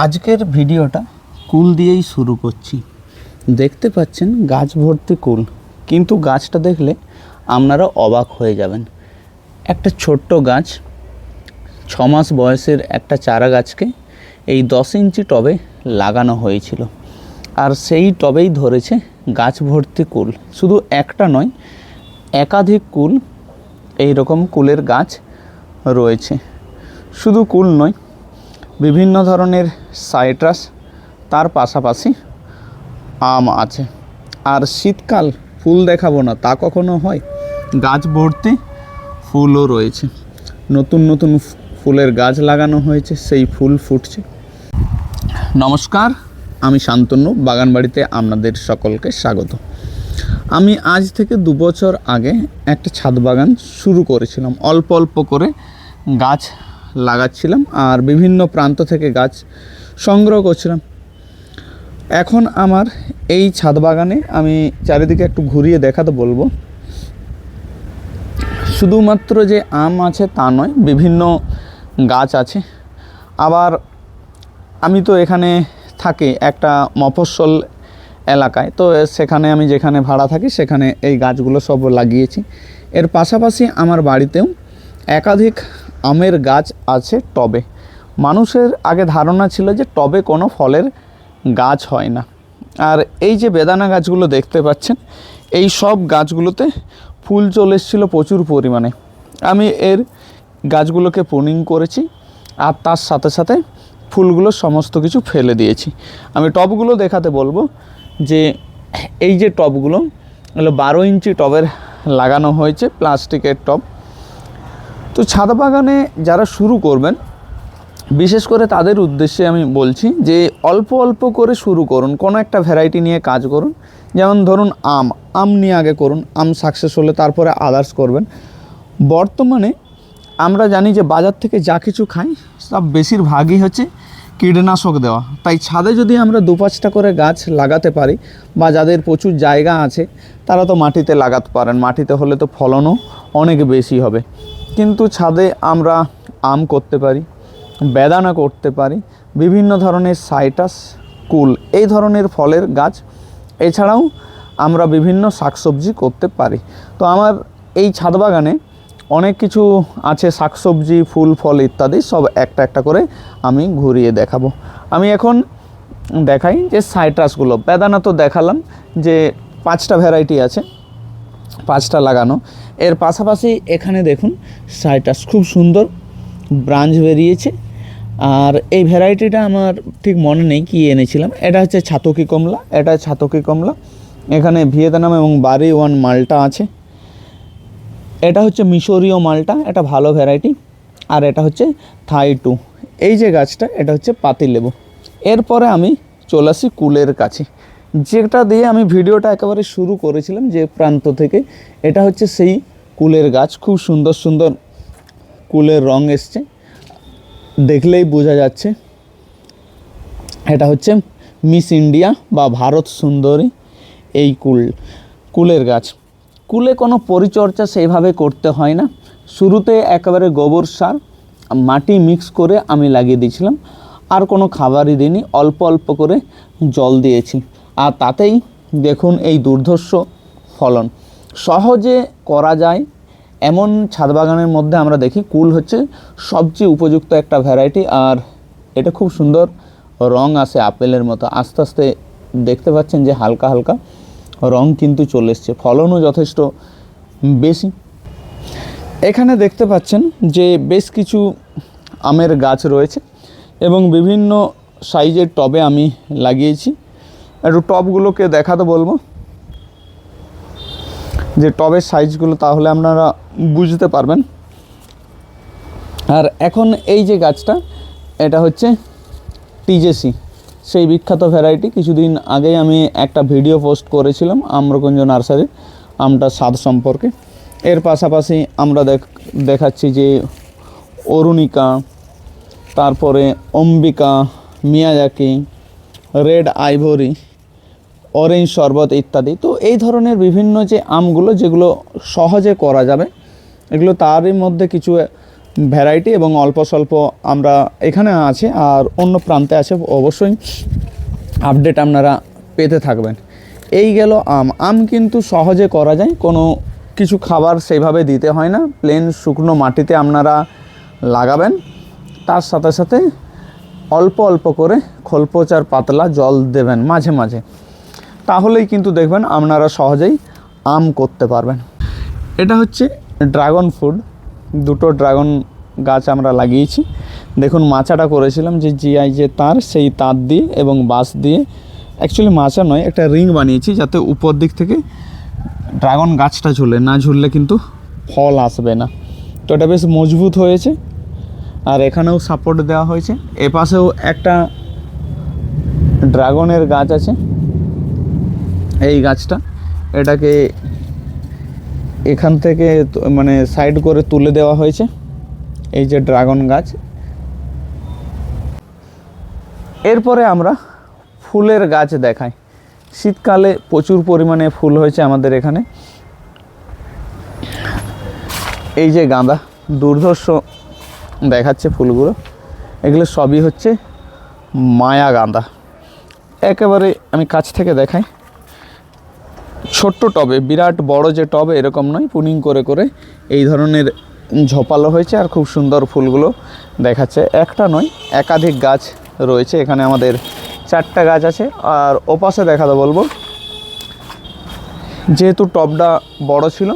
আজকের ভিডিওটা কুল দিয়েই শুরু করছি। দেখতে পাচ্ছেন গাছ ভর্তি কুল, কিন্তু গাছটা দেখলে আপনারা অবাক হয়ে যাবেন। একটা ছোট্ট গাছ, ছ মাস বয়সের একটা চারা গাছকে এই দশ ইঞ্চি টবে লাগানো হয়েছিল। আর সেই টবেই ধরেছে গাছ ভর্তি কুল। শুধু একটা নয়, একাধিক কুল এই রকম কুলের গাছ রয়েছে। শুধু কুল নয় বিভিন্ন ধরনের সাইট্রাস, তার পাশাপাশি আম আছে। আর শীতকাল ফুল দেখাবো না, তা কখনো হয়? গাছ ভর্তি ফুলও রয়েছে। নতুন নতুন ফুলের গাছ লাগানো হয়েছে, সেই ফুল ফুটছে। নমস্কার, আমি শান্তনু, বাগানবাড়িতে আপনাদের সকলকে স্বাগত। আমি আজ থেকে দু বছর আগে একটা ছাদ বাগান শুরু করেছিলাম। অল্প অল্প করে গাছ লাগাচ্ছিলাম আর বিভিন্ন প্রান্ত থেকে গাছ সংগ্রহ করছিলাম। এখন আমার এই ছাদ বাগানে আমি চারিদিকে একটু ঘুরিয়ে দেখাতে বলব। শুধুমাত্র যে আম আছে তা নয়, বিভিন্ন গাছ আছে। আবার আমি তো এখানে থাকি একটা মফস্বল এলাকায়, তো সেখানে আমি যেখানে ভাড়া থাকি সেখানে এই গাছগুলো সব লাগিয়েছি। এর পাশাপাশি আমার বাড়িতেও একাধিক আমের গাছ আছে টবে। মানুষের আগে ধারণা ছিল যে টবে কোনো ফলের গাছ হয় না। আর এই যে বেদানা গাছগুলো দেখতে পাচ্ছেন, এই সব গাছগুলোতে ফুল চলে এসেছিল প্রচুর পরিমাণে। আমি এর গাছগুলোকে প্রুনিং করেছি আর তার সাথে সাথে ফুলগুলো সমস্ত কিছু ফেলে দিয়েছি। আমি টবগুলো দেখাতে বলব যে এই যে টবগুলো বারো ইঞ্চি টবের লাগানো হয়েছে, প্লাস্টিকের টব। তো ছাদ বাগানে যারা শুরু করবেন, বিশেষ করে তাদের উদ্দেশ্যে আমি বলছি যে অল্প অল্প করে শুরু করুন, কোনো একটা ভ্যারাইটি নিয়ে কাজ করুন। যেমন ধরুন আম আম নিয়ে আগে করুন, আম সাকসেস হলে তারপরে আদার্স করবেন। বর্তমানে আমরা জানি যে বাজার থেকে যা কিছু খাই, সব বেশিরভাগই হচ্ছে কীটনাশক দেওয়া। তাই ছাদে যদি আমরা দু পাঁচটা করে গাছ লাগাতে পারি বা যাদের প্রচুর জায়গা আছে, তারা তো মাটিতে লাগাতে পারেন, মাটিতে হলে তো ফলনও অনেক বেশি হবে। কিন্তু ছাদে আমরা আম করতে পারি, বেদানা করতে পারি, বিভিন্ন ধরনের সাইটাস, কুল, এই ধরনের ফলের গাছ। এছাড়াও আমরা বিভিন্ন শাকসবজি করতে পারি। তো আমার এই ছাদ বাগানে অনেক কিছু আছে, শাকসবজি, ফুল, ফল ইত্যাদি, সব একটা একটা করে আমি ঘুরিয়ে দেখাবো। আমি এখন দেখাই যে সাইট্রাসগুলো বেদানা তো দেখালাম যে পাঁচটা ভ্যারাইটি আছে, পাঁচটা লাগানো। এর পাশাপাশি এখানে দেখুন সাইটাস খুব সুন্দর ব্রাঞ্চ বেরিয়েছে। আর এই ভ্যারাইটিটা আমার ঠিক মনে নেই কি এনেছিলাম। এটা হচ্ছে ছাতকি কমলা, এটা ছাতকি কমলা। এখানে ভিয়েতনাম এবং বারি ওয়ান মালটা আছে। এটা হচ্ছে মিশরীয় মালটা, এটা ভালো ভ্যারাইটি। আর এটা হচ্ছে থাই টু। এই যে গাছটা, এটা হচ্ছে পাতিলেবু। এরপরে আমি চলে আসি কুলের কাছে। যেটা দিয়ে আমি ভিডিওটা একেবারে শুরু করেছিলাম যে প্রান্ত থেকে, এটা হচ্ছে সেই কুলের গাছ। খুব সুন্দর সুন্দর কুলের রং এসছে। দেখলেই বোঝা যাচ্ছে। এটা হচ্ছে মিস ইন্ডিয়া বা ভারত সুন্দরী এই কুল, কুলের গাছ। কুলে কোনো পরিচর্যা সেইভাবে করতে হয় না। শুরুতে একেবারে গোবর সার, মাটি মিক্স করে আমি লাগিয়ে দিয়েছিলাম। আর কোনো খাবারই দিইনি, অল্প অল্প করে জল দিয়েছি। আর তাতেই দেখুন এই দুর্ধর্ষ ফলন। সহজে করা যায়। এমন ছাদ বাগানের মধ্যে আমরা দেখি কুল হচ্ছে সবচেয়ে উপযুক্ত একটা ভ্যারাইটি আর এটা খুব সুন্দর রং আসে আপেলের মতো। আস্তে আস্তে দেখতে পাচ্ছেন যে হালকা হালকা রং কিন্তু চলে এসছে। ফলনও যথেষ্ট বেশি। এখানে দেখতে পাচ্ছেন যে বেশ কিছু আমের গাছ রয়েছে এবং বিভিন্ন সাইজের টবে আমি লাগিয়েছি। একটু টবগুলোকে দেখাতে বলব। যে টবের সাইজগুলো তাহলে আপনারা বুঝতে পারবেন। আর এখন এই যে গাছটা, এটা হচ্ছে টিজেসি। সেই বিখ্যাত ভ্যারাইটি। কিছুদিন আগেই আমি একটা ভিডিও পোস্ট করেছিলাম আম্রকুঞ্জ নার্সারির আমটার স্বাদ সম্পর্কে। এর পাশাপাশি আমরা দেখ দেখাচ্ছি যে অরুণিকা, তারপরে Ambika, Miyazaki, red ivory orange শরবত ইত্যাদি। তো এই ধরনের বিভিন্ন যে আমগুলো, যেগুলো সহজে করা যাবে, এগুলো তারই মধ্যে কিছু ভ্যারাইটি এবং অল্প স্বল্প আমরা এখানে আছে আর অন্য প্রান্তে আছে, অবশ্যই আপডেট আপনারা পেতে থাকবেন। এই গেল আম। আম কিন্তু সহজে করা যায়, কোনো কিছু খাবার সেইভাবে দিতে হয় না প্লেন শুকনো মাটিতে আপনারা লাগাবেন, তার সাথে সাথে অল্প অল্প করে খোলপোচার পাতলা জল দেবেন মাঝে মাঝে। তাহলেই কিন্তু দেখবেন আপনারা সহজেই আম করতে পারবেন। এটা হচ্ছে ড্রাগন ফ্রুট। দুটো ড্রাগন গাছ আমরা লাগিয়েছি। দেখুন, মাচাটা করেছিলাম যে জিআই যে তার, সেই তার দিয়ে এবং বাঁশ দিয়ে। অ্যাকচুয়ালি মাচা নয়, একটা রিং বানিয়েছি যাতে উপর দিক থেকে ড্রাগন গাছটা ঝুলে, না ঝুললে কিন্তু ফল আসবে না। তো এটা বেশ মজবুত হয়েছে আর এখানেও সাপোর্ট দেওয়া হয়েছে। এপাশেও একটা ড্রাগনের গাছ আছে। এই গাছটা, এটাকে এখান থেকে মানে সাইড করে তুলে দেওয়া হয়েছে। এই যে ড্রাগন গাছ। এরপরে আমরা ফুলের গাছ দেখাই। শীতকালে প্রচুর পরিমাণে ফুল হয়েছে আমাদের এখানে। এই যে গাঁদা, দুর্ধর্ষ দেখাচ্ছে ফুলগুলো। এগুলো সবই হচ্ছে মায়া গাঁদা। একেবারে আমি কাছ থেকে দেখাই। ছোট্ট টবে, বিরাট বড় যে টবে এরকম নয়, পুনিং করে করে এই ধরনের ঝোপালো হয়েছে আর খুব সুন্দর ফুলগুলো দেখাচ্ছে। একটা নয়, একাধিক গাছ রয়েছে। এখানে আমাদের চারটা গাছ আছে। আর ওপাশে দেখাতে বলব, যেহেতু টবটা বড় ছিল,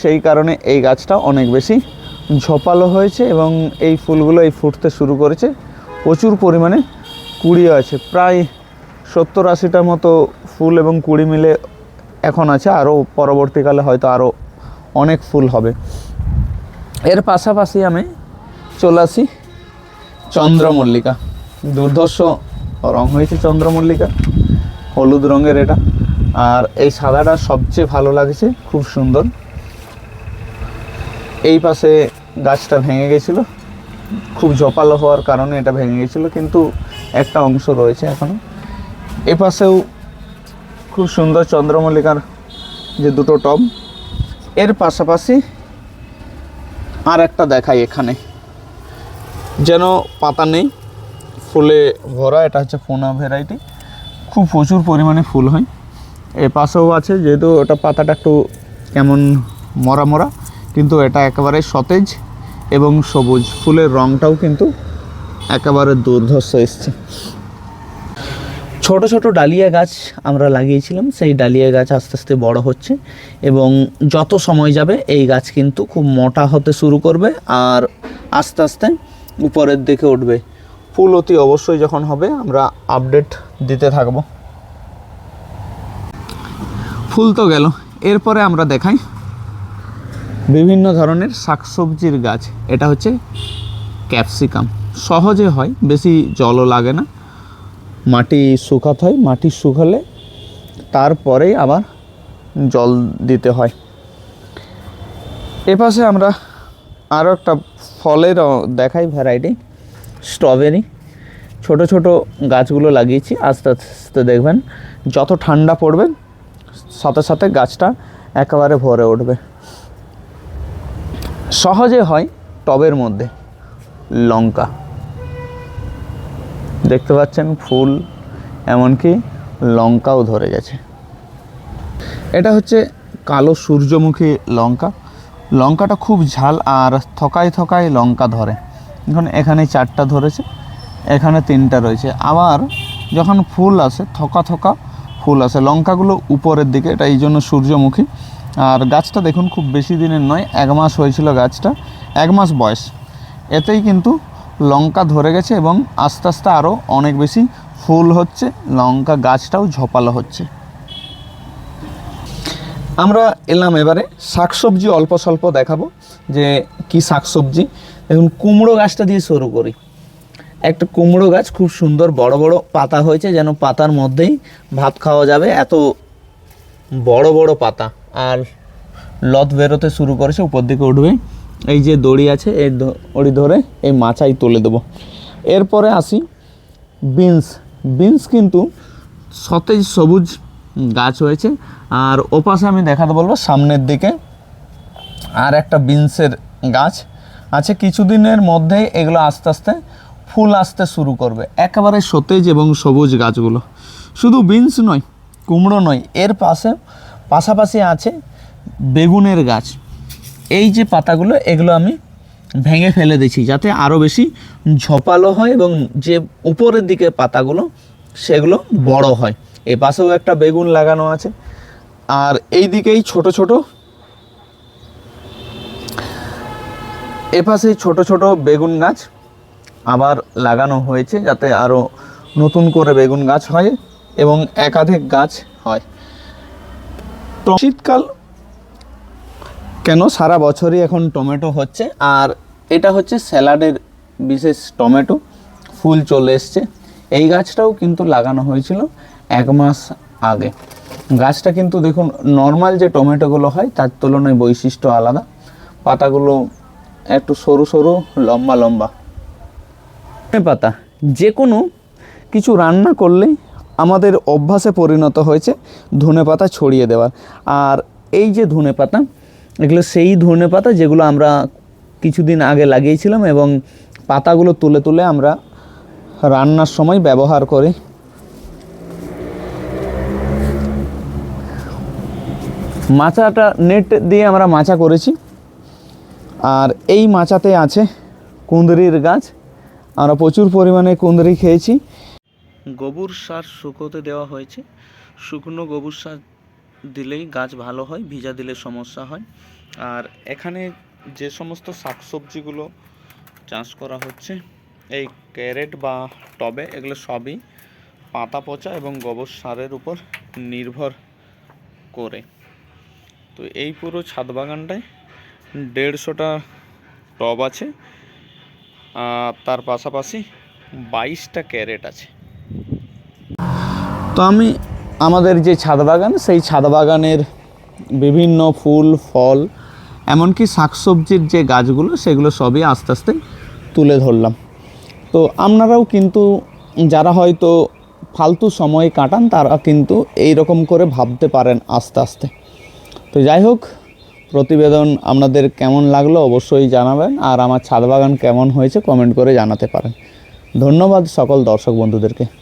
সেই কারণে এই গাছটা অনেক বেশি ঝোপালো হয়েছে এবং এই ফুলগুলো এই ফুটতে শুরু করেছে। প্রচুর পরিমাণে কুড়ি আছে। প্রায় সত্তর আশিটার মতো ফুল এবং কুড়ি মিলে এখন আছে, আরও পরবর্তীকালে হয়তো আরও অনেক ফুল হবে। এর পাশাপাশি আমি চলে আসি চন্দ্রমল্লিকা। দুর্ধর্ষ রং হয়েছে চন্দ্রমল্লিকা, হলুদ রঙের এটা। আর এই সাদাটা সবচেয়ে ভালো লাগছে, খুব সুন্দর। এই পাশে গাছটা ভেঙে গেছিল, খুব ঝোপালো হওয়ার কারণে এটা ভেঙে গেছিল, কিন্তু একটা অংশ রয়েছে এখনও এ পাশেও খুব সুন্দর চন্দ্রমল্লিকার যে দুটো টব। এর পাশাপাশি আর একটা দেখাই এখানে। যেন পাতা নেই, ফুলে ভরা, এটা হচ্ছে ফোনা ভ্যারাইটি। খুব প্রচুর পরিমাণে ফুল হয়। এ পাশেও আছে, যেহেতু ওটা পাতাটা একটু কেমন মরা মরা, কিন্তু এটা একেবারে সতেজ এবং সবুজ। ফুলের রঙটাও কিন্তু একেবারে দুর্ধর্ষ এসছে। ছোট ছোট ডালিয়া গাছ আমরা লাগিয়েছিলাম, সেই ডালিয়া গাছ আস্তে আস্তে বড় হচ্ছে এবং যত সময় যাবে এই গাছ কিন্তু খুব মোটা হতে শুরু করবে আর আস্তে আস্তে উপরের দিকে উঠবে। ফুল অতি অবশ্যই যখন হবে আমরা আপডেট দিতে থাকব। ফুল তো গেল, এরপরে আমরা দেখাই বিভিন্ন ধরনের শাকসবজির গাছ, এটা হচ্ছে ক্যাপসিকাম। সহজে হয়, বেশি জলও লাগে না। মাটি শুকাতে হয়, মাটি শুকালে তারপরেই আবার জল দিতে হয়। এপাশে আমরা আরও একটা ফলের দেখাই ভ্যারাইটি, স্ট্রবেরি। ছোট ছোট গাছগুলো লাগিয়েছি, আস্তে আস্তে দেখবেন যত ঠান্ডা পড়বে, সাথে সাথে গাছটা একেবারে ভরে উঠবে। সহজে হয় টবের মধ্যে লঙ্কা। দেখতে পাচ্ছেন ফুল, এমনকি লঙ্কাও ধরে গেছে। এটা হচ্ছে কালো সূর্যমুখী লঙ্কা। লঙ্কাটা খুব ঝাল আর থকায় থকায় লঙ্কা ধরে। এখন এখানে চারটা ধরেছে, এখানে তিনটা রয়েছে। আবার যখন ফুল আসে, থকা থকা ফুল আসে, লঙ্কাগুলো উপরের দিকে, এটা এই জন্য সূর্যমুখী। আর গাছটা দেখুন, খুব বেশি দিনের নয়, এক মাস হয়েছিল গাছটা, এক মাস বয়স। এতেই কিন্তু লঙ্কা ধরে গেছে এবং আস্তে আস্তে আরও অনেক বেশি ফুল হচ্ছে, লঙ্কা গাছটাও ঝোপালো হচ্ছে। আমরা এলাম এবারে শাকসবজি অল্প স্বল্প দেখাবো যে কি শাকসবজি। দেখুন, কুমড়ো গাছটা দিয়ে শুরু করি। একটা কুমড়ো গাছ খুব সুন্দর বড় বড় পাতা হয়েছে, যেন পাতার মধ্যেই ভাত খাওয়া যাবে। এত বড় বড় পাতা। আর লত বেরোতে শুরু করেছে, উপর দিকে উঠবে। এই যে দড়ি আছে, এই দড়ি ধরে এই মাচাই তুলে দেবো। এরপরে আসি বিনস। বিনস কিন্তু সতেজ সবুজ গাছ হয়েছে। আর ওপাশে আমি দেখাতে বলব সামনের দিকে আর একটা বিনসের গাছ আছে। কিছুদিনের মধ্যেই এগুলো আস্তে আস্তে ফুল আসতে শুরু করবে। একেবারে সতেজ এবং সবুজ গাছগুলো। শুধু বিনস নয়, কুমড়ো নয়, এর পাশে, পাশাপাশি আছে বেগুনের গাছ। এই যে পাতাগুলো, এগুলো আমি ভেঙে ফেলে দিচ্ছি যাতে আরও বেশি ঝপালো হয় এবং যে উপরের দিকে পাতাগুলো, সেগুলো বড় হয়। এ পাশেও একটা বেগুন লাগানো আছে। আর এই দিকেই ছোট ছোট এপাশে ছোট ছোট বেগুন গাছ আবার লাগানো হয়েছে যাতে আরও নতুন করে বেগুন গাছ হয় এবং একাধিক গাছ হয়। শীতকাল কেন? সারা বছরই এখন টমেটো হচ্ছে। আর এটা হচ্ছে স্যালাডের বিশেষ টমেটো। ফুল চলে এসছে। এই গাছটাও কিন্তু লাগানো হয়েছিল এক মাস আগে। গাছটা কিন্তু দেখুন নর্মাল যে টমেটোগুলো হয়, তার তুলনায় বৈশিষ্ট্য আলাদা। পাতাগুলো একটু সরু সরু, লম্বা লম্বা। পাতা, যে কোনো কিছু রান্না করলেই আমাদের অভ্যাসে পরিণত হয়েছে ধনে পাতা ছড়িয়ে দেওয়ার। আর এই যে ধনে পাতা এগুলো সেই ধনে পাতা যেগুলো আমরা কিছুদিন আগে লাগিয়েছিলাম এবং পাতাগুলো তুলে তুলে আমরা রান্নার সময় ব্যবহার করি। মাচাটা নেট দিয়ে আমরা মাচা করেছি। আর এই মাচাতে আছে কুঁদরির গাছ। আমরা প্রচুর পরিমাণে কুঁদরি খেয়েছি। গোবর সার শুকোতে দেওয়া হয়েছে। শুকনো গোবর সার দিলেই গাছ ভালো হয়, ভিজা দিলে সমস্যা হয়। আর এখানে যে সমস্ত শাকসবজিগুলো চাষ করা হচ্ছে, এই ক্যারেট বা টবে এগুলো সবই পাতা পচা এবং গোবর সারের উপর নির্ভর করে। তো এই পুরো ছাদ বাগানটায় দেড়শোটা টব আছে, আর তার পাশাপাশি বাইশটা ক্যারেট আছে। তো আমি আমাদের যে ছাদ বাগান, সেই ছাদ বাগানের বিভিন্ন ফুল, ফল, এমনকি শাকসবজির যে গাছগুলো, সেগুলো সবই আস্তে আস্তে তুলে ধরলাম। তো আপনারাও কিন্তু, যারা হয়তো ফালতু সময় কাটান, তারা কিন্তু এই রকম করে ভাবতে পারেন আস্তে আস্তে। তো যাই হোক, প্রতিবেদন আপনাদের কেমন লাগল অবশ্যই জানাবেন, আর আমার ছাদ বাগান কেমন হয়েছে কমেন্ট করে জানাতে পারেন। ধন্যবাদ সকল দর্শক বন্ধুদেরকে।